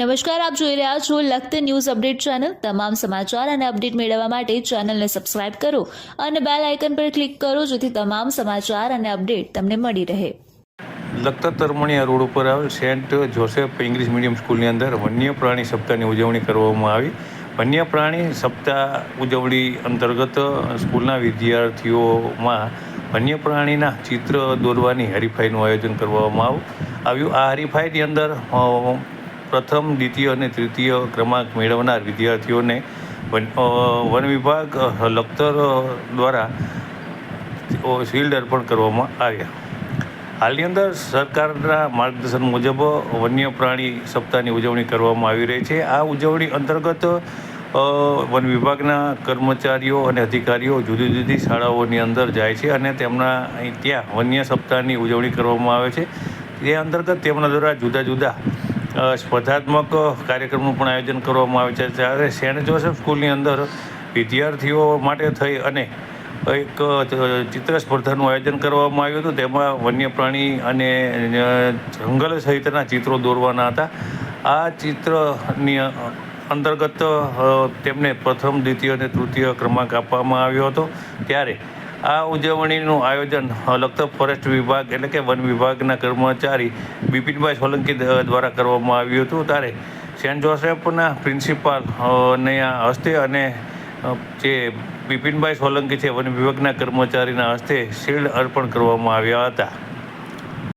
નમસ્કાર, આપ જોઈ રહ્યા છો લખત ન્યૂઝ અપડેટ ચેનલ. તમામ સમાચાર અને અપડેટ મેળવવા માટે ચેનલને સબસ્ક્રાઇબ કરો અને બેલ આઇકન પર ક્લિક કરો જેથી તમામ સમાચાર અને અપડેટ તમને મળી રહે. લખતર તરમણીયા રોડ ઉપર આવેલ સેન્ટ જોસેફ ઇંગ્લિશ મીડિયમ સ્કૂલની અંદર વન્ય પ્રાણી સપ્તાહની ઉજવણી કરવામાં આવી. વન્ય પ્રાણી સપ્તાહ ઉજવણી અંતર્ગત સ્કૂલના વિદ્યાર્થીઓમાં વન્ય પ્રાણીના ચિત્ર દોરવાની હરીફાઈનું આયોજન કરવામાં આવ- આવ્યું. આ હરીફાઈની અંદર પ્રથમ, દ્વિતીય અને તૃતીય ક્રમાંક મેળવનાર વિદ્યાર્થીઓને વન વન વિભાગ લખતર દ્વારા શિલ્ડ અર્પણ કરવામાં આવ્યા. હાલની અંદર સરકારના માર્ગદર્શન મુજબ વન્ય પ્રાણી સપ્તાહની ઉજવણી કરવામાં આવી રહી છે. આ ઉજવણી અંતર્ગત વન વિભાગના કર્મચારીઓ અને અધિકારીઓ જુદી જુદી શાળાઓની અંદર જાય છે અને તેમના ત્યાં વન્ય સપ્તાહની ઉજવણી કરવામાં આવે છે. તે અંતર્ગત તેમના દ્વારા જુદા જુદા સ્પર્ધાત્મક કાર્યક્રમનું પણ આયોજન કરવામાં આવે છે. ત્યારે સેન્ટ જોસેફ સ્કૂલની અંદર વિદ્યાર્થીઓ માટે થઈ અને એક ચિત્ર સ્પર્ધાનું આયોજન કરવામાં આવ્યું હતું. તેમાં વન્ય પ્રાણી અને જંગલ સહિતના ચિત્રો દોરવાના હતા. આ ચિત્રની અંતર્ગત તેમને પ્રથમ, દ્વિતીય અને તૃતીય ક્રમાંક આપવામાં આવ્યો હતો. ત્યારે આ ઉજવણીનું આયોજન લખતર ફોરેસ્ટ વિભાગ એટલે કે વન વિભાગના કર્મચારી બિપિનભાઈ સોલંકી દ્વારા કરવામાં આવ્યું હતું. ત્યારે સેન્ટ જોસેફના પ્રિન્સિપાલ અ, હસ્તે અને જે બિપિનભાઈ સોલંકી છે વન વિભાગના કર્મચારીના હસ્તે શિલ્ડ અર્પણ કરવામાં આવ્યા હતા.